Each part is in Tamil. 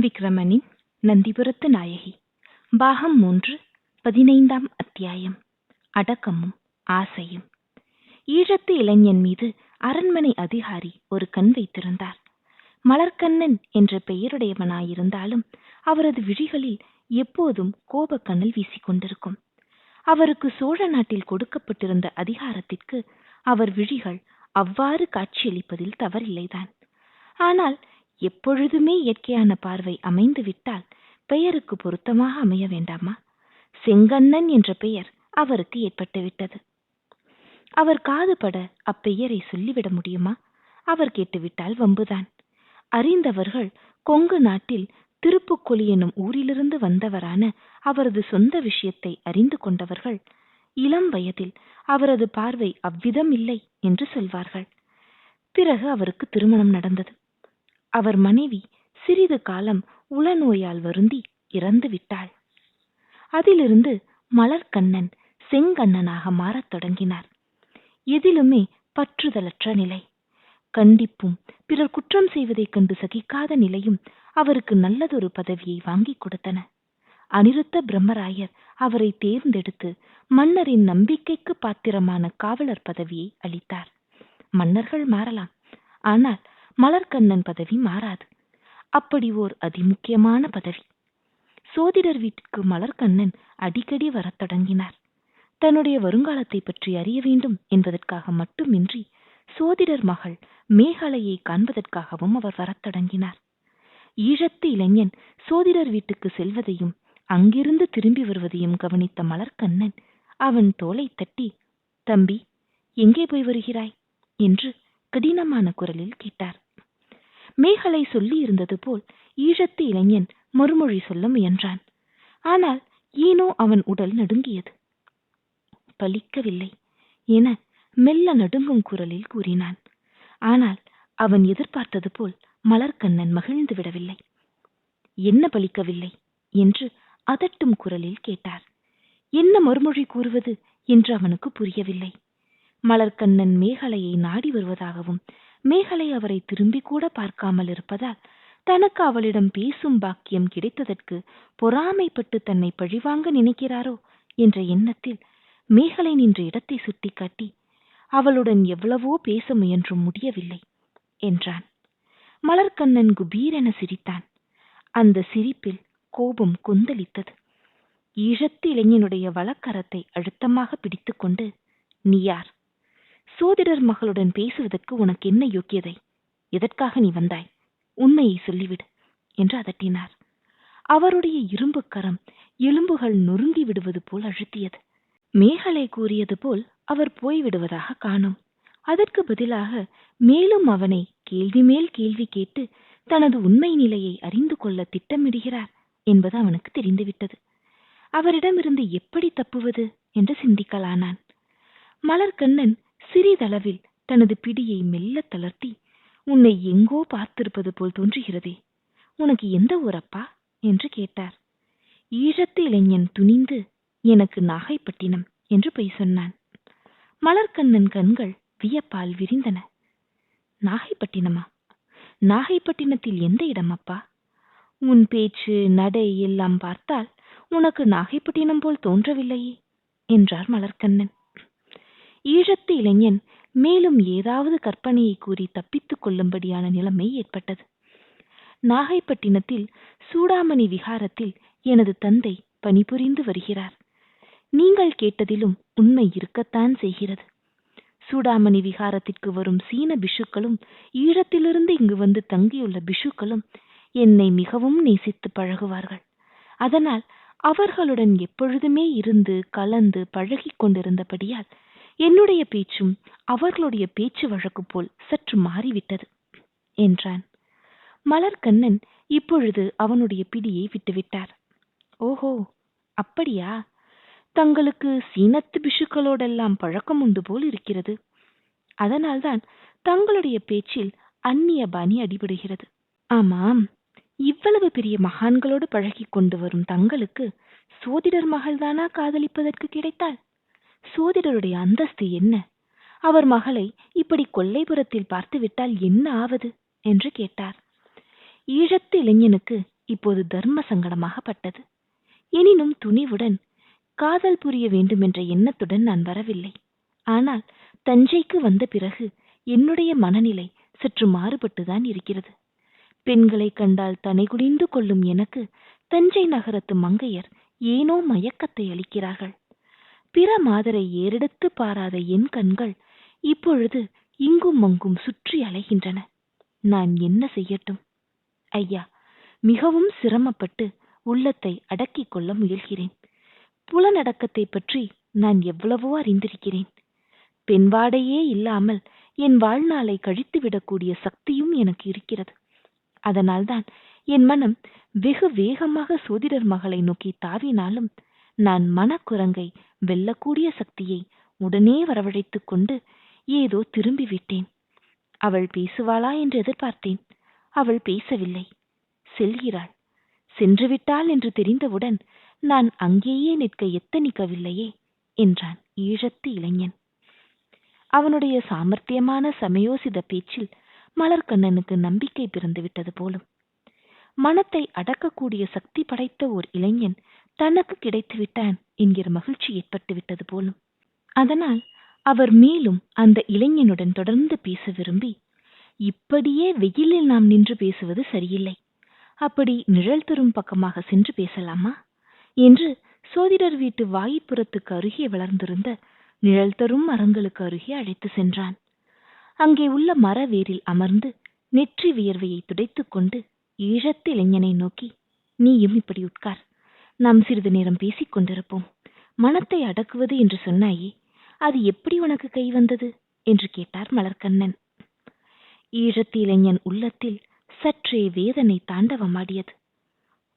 விக்ரமனின் நந்திபுரத்து நாயகி. பாகம் மூன்று பதினைந்தாம் அத்தியாயம். அடக்கமும் ஆசையும். ஈழத்து இளைஞன் மீது அரண்மனை அதிகாரி ஒரு கண் வைத்திருந்தார். மலர்க்கண்ணன் என்ற பெயருடையவனாயிருந்தாலும் அவரது விழிகளில் எப்போதும் கோபக்கண்ணல் வீசிக்கொண்டிருக்கும். வீசிக் கொண்டிருக்கும் அவருக்கு சோழ நாட்டில் கொடுக்கப்பட்டிருந்த அதிகாரத்திற்கு அவர் விழிகள் அவ்வாறு காட்சியளிப்பதில் தவறில்லைதான். ஆனால் எப்பொழுதுமே இயற்கையான பார்வை அமைந்து விட்டால் பெயருக்கு பொருத்தமாக அமைய வேண்டாமா? செங்கண்ணன் என்ற பெயர் அவருக்கு ஏற்பட்டுவிட்டது அவர் காதுபட அப்பெயரை சொல்லிவிட முடியுமா? அவர் கேட்டுவிட்டால் வம்புதான். அறிந்தவர்கள் கொங்கு நாட்டில் திருப்புக்கொலி எனும் ஊரிலிருந்து வந்தவரான அவரது சொந்த விஷயத்தை அறிந்து கொண்டவர்கள் இளம் வயதில் அவரது பார்வை அவ்விதம் இல்லை என்று சொல்வார்கள். பிறகு அவருக்கு திருமணம் நடந்தது. அவர் மனைவி சிறிது காலம் உளநோயால் வருந்தி இறந்து விட்டாள். அதிலிருந்து மலர்க்கண்ணன் செங்கண்ணனாக மாறத் தொடங்கினார். எதிலுமே பற்றுதலற்ற நிலை. கண்டிப்பும் பிறர் குற்றம் செய்வதைக் கண்டு சகிக்காத நிலையும் அவருக்கு நல்லதொரு பதவியை வாங்கிக் கொடுத்தன. அனிருத்த பிரம்மராயர் அவரை தேர்ந்தெடுத்து மன்னரின் நம்பிக்கைக்கு பாத்திரமான காவலர் பதவியை அளித்தார். மன்னர்கள் மாறலாம். ஆனால் மலர்கண்ணன் பதவி மாறாது. அப்படி ஓர் அதிமுக்கியமான பதவி. சோதிடர் வீட்டுக்கு மலர்கண்ணன் அடிக்கடி வரத் தொடங்கினார். தன்னுடைய வருங்காலத்தை பற்றி அறிய வேண்டும் என்பதற்காக மட்டுமின்றி சோதிடர் மகள் மேகலையை காண்பதற்காகவும் அவர் வரத் தொடங்கினார். ஈழத்து இளைஞன் சோதிடர் வீட்டுக்கு செல்வதையும் அங்கிருந்து திரும்பி வருவதையும் கவனித்த மலர்கண்ணன் அவன் தோலை தட்டி தம்பி எங்கே போய் வருகிறாய்? என்று கடினமான குரலில் கேட்டார். மேகலை சொல்லி இருந்தது போல் ஈழத்து இளைஞன் மறுமொழி சொல்ல முயன்றான். ஆனால் ஏனோ அவன் உடல் நடுங்கியது. பலிக்கவில்லை என மெல்ல நடுங்கும் குரலில் கூறினான். ஆனால் அவன் எதிர்பார்த்தது போல் மலர்கண்ணன் மகிழ்ந்து விடவில்லை. என்ன பலிக்கவில்லை என்று அதட்டும் குரலில் கேட்டார். என்ன மறுமொழி கூறுவது என்று அவனுக்கு புரியவில்லை. மலர்கண்ணன் மேகலையை நாடி வருவதாகவும் மேகலை அவரை திரும்பி கூட பார்க்காமல் இருப்பதால் தனக்கு அவளிடம் பேசும் பாக்கியம் கிடைத்ததற்கு பொறாமைப்பட்டு தன்னை பழிவாங்க நினைக்கிறாரோ என்ற எண்ணத்தில் மேகலை நின்ற இடத்தை சுட்டிக்காட்டி அவளுடன் எவ்வளவோ பேச முயன்றும் முடியவில்லை என்றான். மலர்கண்ணன் குபீரென சிரித்தான். அந்த சிரிப்பில் கோபம் கொந்தளித்தது. ஈழத்து இளைஞனுடைய வழக்கரத்தை அழுத்தமாக பிடித்துக்கொண்டு நீ யார்? சோதிடர் மகளுடன் பேசுவதற்கு உனக்கு என்ன யோக்கியதை? எதற்காக நீ வந்தாய்? உண்மையை சொல்லிவிடு என்று அதட்டினார். அவருடைய இரும்பு கரம் எலும்புகள் நொறுங்கி விடுவது போல் அழுத்தியது. மேகலை கூறியது போல் அவர் போய்விடுவதாக காணும். அதற்கு பதிலாக மேலும் அவனை கேள்வி மேல் கேள்வி கேட்டு தனது உண்மை நிலையை அறிந்து கொள்ள திட்டமிடுகிறார் என்பது அவனுக்கு தெரிந்துவிட்டது. அவரிடமிருந்து எப்படி தப்புவது? என்று சிந்திக்கலானான். மலர்கண்ணன் சிறிதளவில் தனது பிடியை மெல்ல தளர்த்தி உன்னை எங்கோ பார்த்திருப்பது போல் தோன்றுகிறதே உனக்கு எந்த ஊரப்பா என்று கேட்டார். ஈழத்து இளைஞன் துணிந்து எனக்கு நாகைப்பட்டினம் என்று பொய் சொன்னான். மலர்கண்ணன் கண்கள் வியப்பால் விரிந்தன. நாகைப்பட்டினமா? நாகைப்பட்டினத்தில் எந்த இடம் அப்பா? உன் பேச்சு நடை எல்லாம் பார்த்தால் உனக்கு நாகைப்பட்டினம் போல் தோன்றவில்லையே என்றார் மலர்கண்ணன் ஈழத்து இளைஞன் மேலும் ஏதாவது கற்பனையை கூறி தப்பித்துக் கொள்ளும்படியான நிலைமை ஏற்பட்டது. நாகைப்பட்டினத்தில் சூடாமணி விகாரத்தில் எனது தந்தை பணிபுரிந்து வருகிறார். நீங்கள் கேட்டதிலும் உண்மை இருக்கத்தான் செய்கிறது. சூடாமணி விகாரத்திற்கு வரும் சீன பிஷுக்களும் ஈழத்திலிருந்து இங்கு வந்து தங்கியுள்ள பிஷுக்களும் என்னை மிகவும் நேசித்து பழகுவார்கள். அதனால் அவர்களுடன் எப்பொழுதுமே இருந்து கலந்து பழகிக் கொண்டிருந்தபடியால் என்னுடைய பேச்சும் அவர்களுடைய பேச்சு வழக்கு போல் சற்று மாறிவிட்டது என்றான். மலர்கண்ணன் இப்பொழுது அவனுடைய பிடியை விட்டுவிட்டார். ஓஹோ அப்படியா? தங்களுக்கு சீனத்து பிஷுக்களோடெல்லாம் பழக்கம் உண்டு போல் இருக்கிறது. அதனால்தான் தங்களுடைய பேச்சில் அந்நிய பாணி அடிபடுகிறது. ஆமாம் இவ்வளவு பெரிய மகான்களோடு பழகி கொண்டு வரும் தங்களுக்கு சோதிடர் மகள்தானா காதலிப்பதற்கு கிடைத்தாள் சோதிடருடைய அந்தஸ்து என்ன? அவர் மகளை இப்படி கொல்லைபுரத்தில் பார்த்துவிட்டால் என்ன ஆவது? என்று கேட்டார். ஈழத்து இளைஞனுக்கு இப்போது தர்ம சங்கடமாகப்பட்டது எனினும் துணிவுடன் காதல் புரிய வேண்டுமென்ற எண்ணத்துடன் நான் வரவில்லை. ஆனால் தஞ்சைக்கு வந்த பிறகு என்னுடைய மனநிலை சற்று மாறுபட்டுதான் இருக்கிறது. பெண்களை கண்டால் தனைகுனிந்து கொள்ளும் எனக்கு தஞ்சை நகரத்து மங்கையர் ஏனோ மயக்கத்தை அளிக்கிறார்கள். பிற மாதரை ஏறெடுத்து பாராத என் கண்கள் இப்பொழுது இங்கும் அங்கும் சுற்றி அலைகின்றன. நான் என்ன செய்யட்டும்? ஐயா மிகவும் சிரமப்பட்டு உள்ளத்தை அடக்கிக் கொள்ள முயல்கிறேன். புலனடக்கத்தை பற்றி நான் எவ்வளவோ அறிந்திருக்கிறேன். பெண்வாடையே இல்லாமல் என் வாழ்நாளை கழித்துவிடக்கூடிய சக்தியும் எனக்கு இருக்கிறது. அதனால்தான் என் மனம் வெகு வேகமாக சோதிடர் மகளை நோக்கி தாவினாலும் நான் மனக்குரங்கை வெல்லக்கூடிய சக்தியை உடனே வரவழைத்துக் கொண்டு ஏதோ திரும்பி விட்டேன் அவள் பேசுவாளா என்று எதிர்பார்த்தேன். அவள் பேசவில்லை. செல்கிறாள். சென்றுவிட்டாள் என்று தெரிந்தவுடன் நான் அங்கேயே நிற்க எத்தனிக்கவில்லையே என்றான் ஈழத்து இளைஞன். அவனுடைய சாமர்த்தியமான சமயோசித பேச்சில் மலர்கண்ணனுக்கு நம்பிக்கை பிறந்துவிட்டது போலும். மனத்தை அடக்கக்கூடிய சக்தி படைத்த ஓர் இளைஞன் தனக்கு கிடைத்து விட்டான் என்கிற மகிழ்ச்சி ஏற்பட்டு விட்டது போலும். அதனால் அவர் மேலும் அந்த இளைஞனுடன் தொடர்ந்து பேச விரும்பி இப்படியே வெயிலில் நாம் நின்று பேசுவது சரியில்லை. அப்படி நிழல் தரும் பக்கமாக சென்று பேசலாமா? என்று சோதிடர் வீட்டு வாயிப்புறத்துக்கு அருகே வளர்ந்திருந்த நிழல் தரும் மரங்களுக்கு அருகே அழைத்து சென்றான். அங்கே உள்ள மரவேரில் அமர்ந்து நெற்றி வியர்வையை துடைத்துக் கொண்டு ஈழத்து இளைஞனை நோக்கி நீயும் இப்படி உட்கார். நாம் சிறிது நேரம் பேசிக் கொண்டிருப்போம். மனத்தை அடக்குவது என்று சொன்னாயே அது எப்படி உனக்கு கை வந்தது? என்று கேட்டார் மலர்கண்ணன் ஈழத்து இளைஞன் உள்ளத்தில் சற்றே வேதனை தாண்டவமாடியது.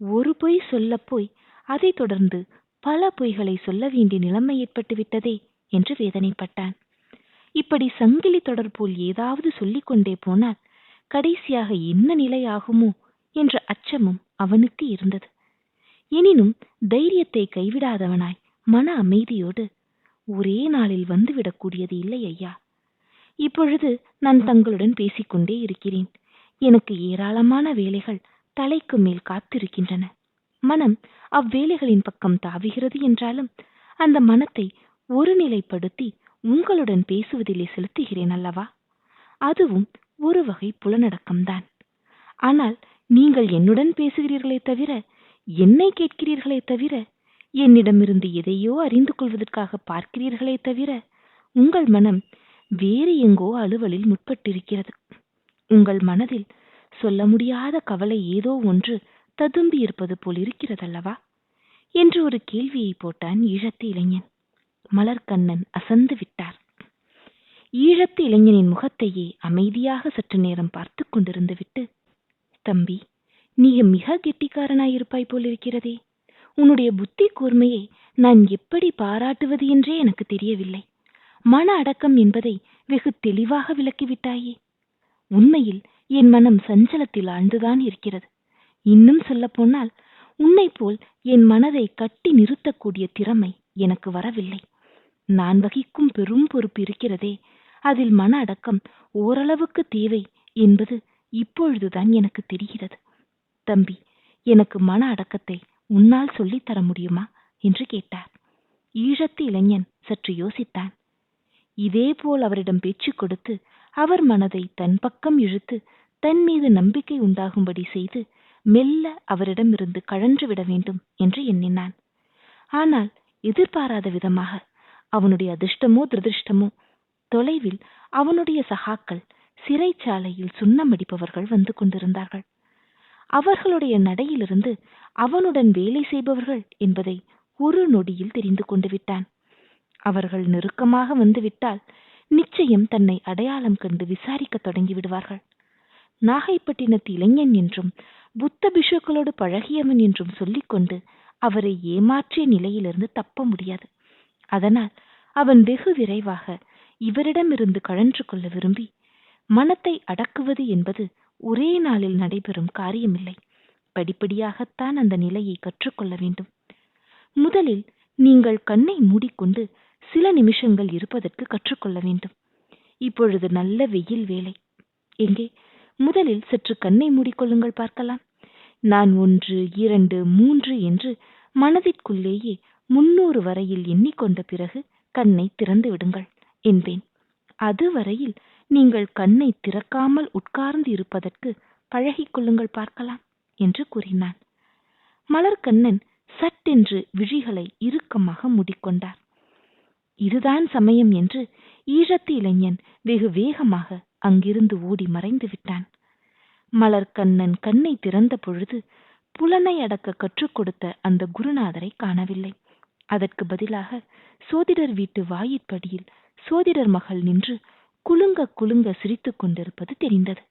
ஒரு பொய் சொல்லப் போய் அதைத் தொடர்ந்து பல பொய்களை சொல்ல வேண்டிய நிலைமை ஏற்பட்டு விட்டதே என்று வேதனைப்பட்டான். இப்படி சங்கிலி தொடர் போல் ஏதாவது சொல்லிக் கொண்டே போனால் கடைசியாக என்ன நிலை ஆகுமோ என்ற அச்சமும் அவனுக்கு இருந்தது. எனினும் தைரியத்தை கைவிடாதவனாய் மன அமைதியோடு ஒரே நாளில் வந்துவிடக்கூடியது இல்லை ஐயா. இப்பொழுது நான் தங்களுடன் பேசிக்கொண்டே இருக்கிறேன். எனக்கு ஏராளமான வேலைகள் தலைக்கு மேல் காத்திருக்கின்றன. மனம் அவ்வேலைகளின் பக்கம் தாவுகிறது என்றாலும் அந்த மனத்தை ஒருநிலைப்படுத்தி உங்களுடன் பேசுவதிலே செலுத்துகிறேன் அல்லவா? அதுவும் ஒரு வகை புலனடக்கம்தான். ஆனால் நீங்கள் என்னுடன் பேசுகிறீர்களே தவிர என்னை கேட்கிறீர்களே தவிர என்னிடமிருந்து எதையோ அறிந்து கொள்வதற்காக பார்க்கிறீர்களே தவிர உங்கள் மனம் வேறு எங்கோ அலுவலில் முற்பட்டிருக்கிறது. உங்கள் மனதில் சொல்ல முடியாத கவலை ஏதோ ஒன்று ததும்பி இருப்பது போல் இருக்கிறதல்லவா? என்று ஒரு கேள்வியை போட்டான் ஈழத்து இளைஞன். மலர்கண்ணன் அசந்து விட்டார். ஈழத்து இளைஞனின் முகத்தையே அமைதியாக சற்று நேரம் பார்த்து கொண்டிருந்து விட்டு தம்பி நீ மிக கெட்டிக்காரனாயிருப்பாய் போலிருக்கிறதே உன்னுடைய புத்தி கூர்மையை நான் எப்படி பாராட்டுவது என்றே எனக்கு தெரியவில்லை. மன அடக்கம் என்பதை வெகு தெளிவாக விளக்கிவிட்டாயே. உண்மையில் என் மனம் சஞ்சலத்தில் ஆழ்ந்துதான் இருக்கிறது. இன்னும் சொல்லப்போனால் உன்னை போல் என் மனதை கட்டி நிறுத்தக்கூடிய திறமை எனக்கு வரவில்லை. நான் வகிக்கும் பெரும் பொறுப்பு இருக்கிறதே. அதில் மன அடக்கம் ஓரளவுக்கு தேவை என்பது இப்பொழுதுதான் எனக்கு தெரிகிறது. தம்பி எனக்கு மன அடக்கத்தை உன்னால் சொல்லித் தர முடியுமா? என்று கேட்டார். ஈழத்து இளைஞன் சற்று யோசித்தான். இதேபோல் அவரிடம் பேச்சு கொடுத்து அவர் மனதை தன் பக்கம் இழுத்து தன் மீது நம்பிக்கை உண்டாகும்படி செய்து மெல்ல அவரிடமிருந்து கழன்று விட வேண்டும் என்று எண்ணினான். ஆனால் எதிர்பாராத விதமாக அவனுடைய அதிர்ஷ்டமோ துரதிர்ஷ்டமோ தொலைவில் அவனுடைய சகாக்கள் சிறைச்சாலையில் சுண்ணமடிப்பவர்கள் வந்து கொண்டிருந்தார்கள். அவர்களுடைய நடையிலிருந்து அவனுடன் வேலை செய்பவர்கள் என்பதை ஒரு நொடியில் தெரிந்து கொண்டு விட்டான். அவர்கள் நெருக்கமாக வந்துவிட்டால் நிச்சயம் தன்னை அடையாளம் கண்டு விசாரிக்க தொடங்கி விடுவார்கள். நாகைப்பட்டினத்து இளைஞன் என்றும் புத்த பிஷுக்களோடு பழகியவன் என்றும் சொல்லிக்கொண்டு அவரை ஏமாற்றிய நிலையிலிருந்து தப்ப முடியாது. அதனால் அவன் வெகு விரைவாக இவரிடமிருந்து கழன்று கொள்ள விரும்பி மனத்தை அடக்குவது என்பது ஒரே நாளில் நடைபெறும் காரியமில்லை. படிப்படியாகத்தான் அந்த நிலையை கற்றுக்கொள்ள வேண்டும். முதலில் நீங்கள் கண்ணை மூடிக்கொண்டு சில நிமிஷங்கள் இருப்பதற்கு கற்றுக்கொள்ள வேண்டும். இப்பொழுது நல்ல வெயில் வேலை எங்கே? முதலில் சற்று கண்ணை மூடிக்கொள்ளுங்கள் பார்க்கலாம். நான் ஒன்று இரண்டு மூன்று என்று மனதிற்குள்ளேயே முன்னூறு வரையில் எண்ணிக்கொண்ட பிறகு கண்ணை திறந்து விடுங்கள் என்பேன். அதுவரையில் நீங்கள் கண்ணை திறக்காமல் உட்கார்ந்து இருப்பதற்கு பழகிக்கொள்ளுங்கள் பார்க்கலாம் என்று கூறினான். மலர்கண்ணன் சட்டென்று விழிகளை இறுக்கமாக மூடிக்கொண்டார். இதுதான் சமயம் என்று ஈழத்து இளைஞன் வெகு வேகமாக அங்கிருந்து ஓடி மறைந்து விட்டான். மலர்கண்ணன் கண்ணை திறந்த பொழுது புலனை அடக்க கற்றுக் கொடுத்த அந்த குருநாதரை காணவில்லை. அதற்கு பதிலாக சோதிடர் வீட்டு வாயிற்படியில் சோதிடர் மகள் நின்று குலுங்க குலுங்க சிரித்துக் கொண்டிருப்பது தெரிந்தது.